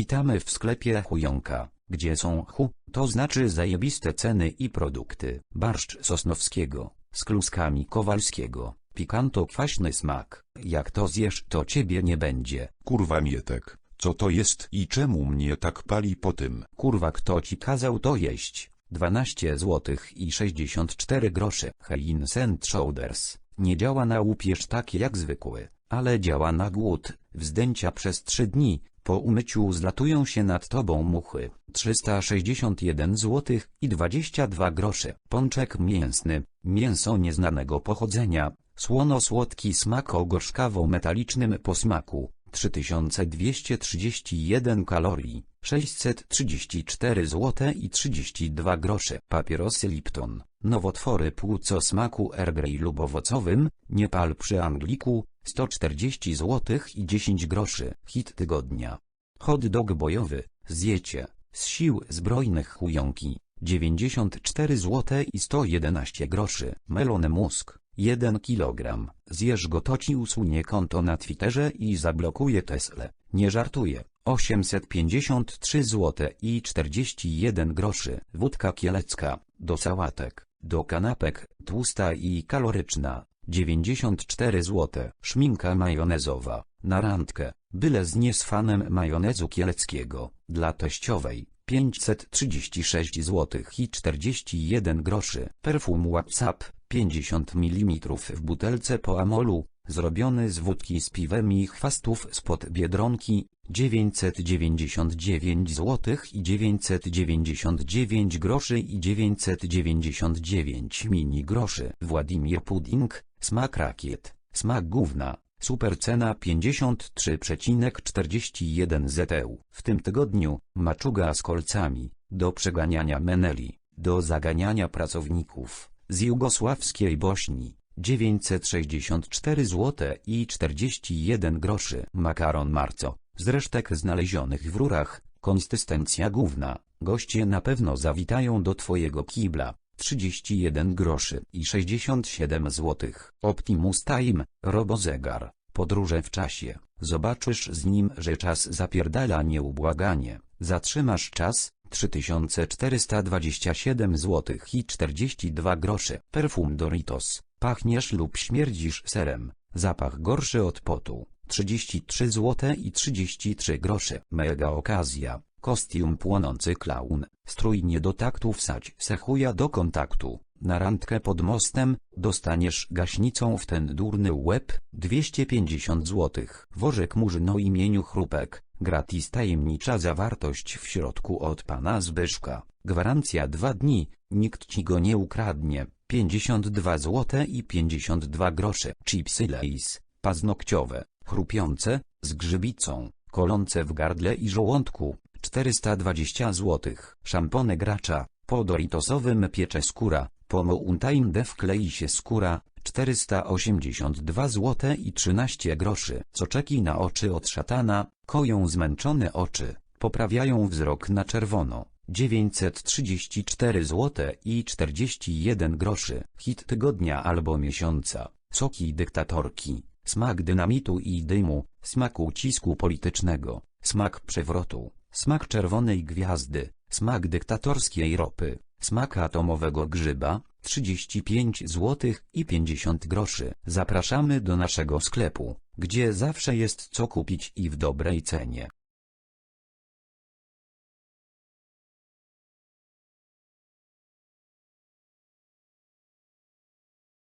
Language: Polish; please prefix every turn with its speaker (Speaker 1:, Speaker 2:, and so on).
Speaker 1: Witamy w sklepie Chujonka, gdzie są hu, to znaczy zajebiste ceny i produkty. Barszcz Sosnowskiego, z kluskami Kowalskiego, pikanto kwaśny smak, jak to zjesz to ciebie nie będzie.
Speaker 2: Kurwa Mietek, co to jest i czemu mnie tak pali po tym?
Speaker 1: Kurwa kto ci kazał to jeść? 12 zł i 64 grosze. Hein Sand Shoulders. Nie działa na łupież tak jak zwykły, ale działa na głód. Wzdęcia przez 3 dni. Po umyciu zlatują się nad tobą muchy. 361 zł i 22 grosze. Pączek mięsny. Mięso nieznanego pochodzenia. Słono-słodki smak o gorzkawo-metalicznym posmaku. 3231 kalorii, 634 zł i 32 grosze. Papierosy Lipton, nowotwory płuc o smaku Earl Grey lub owocowym, nie pal przy Angliku, 140 zł i 10 groszy. Hit tygodnia. Hot dog bojowy, zjecie, z sił zbrojnych chujonki, 94 zł i 111 groszy. Melon mózg. 1 kg. Zjesz go to ci usunie konto na Twitterze i zablokuje Tesla. Nie żartuję. 853 zł i 41 groszy. Wódka kielecka. Do sałatek. Do kanapek. Tłusta i kaloryczna. 94 zł. Szminka majonezowa. Na randkę. Byle z nie z fanem majonezu kieleckiego. Dla teściowej. 536 zł i 41 groszy. Perfum WhatsApp 50 ml w butelce po amolu, zrobiony z wódki z piwem i chwastów spod Biedronki, 999 zł i 999 groszy i 999 mini groszy. Władimir Pudding, smak rakiet, smak gówna, super cena 53,41 ZEU. W tym tygodniu, maczuga z kolcami, do przeganiania meneli, do zaganiania pracowników. Z jugosławskiej Bośni. 964 zł i 41 groszy. Makaron marco, z resztek znalezionych w rurach, konsystencja główna, goście na pewno zawitają do twojego kibla. 31 groszy i 67 zł. Optimus Time, robozegar, podróże w czasie. Zobaczysz z nim, że czas zapierdala nieubłaganie. Zatrzymasz czas, 3427 zł i 42 grosze. Perfum Doritos. Pachniesz lub śmierdzisz serem. Zapach gorszy od potu. 33 zł i 33 grosze. Mega okazja. Kostium płonący klaun. Strój nie do taktu wsadź sechuja do kontaktu. Na randkę pod mostem, dostaniesz gaśnicą w ten durny łeb, 250 zł. Worek murzyno imieniu chrupek, gratis tajemnicza zawartość w środku od pana Zbyszka. Gwarancja 2 dni, nikt ci go nie ukradnie, 52 zł i 52 grosze. Chipsy Lays, paznokciowe, chrupiące, z grzybicą, kolące w gardle i żołądku, 420 zł. Szampony gracza, po doritosowym piecze skóra, po Mountain Dew klei się skóra, 482 zł i 13 groszy. Soczeki na oczy od szatana, koją zmęczone oczy, poprawiają wzrok na czerwono. 934 zł i 41 groszy. Hit tygodnia albo miesiąca. Soki dyktatorki. Smak dynamitu i dymu, smak ucisku politycznego, smak przewrotu, smak czerwonej gwiazdy, smak dyktatorskiej ropy, smak atomowego grzyba, 35 zł i 50 groszy. Zapraszamy do naszego sklepu, gdzie zawsze jest co kupić i w dobrej cenie.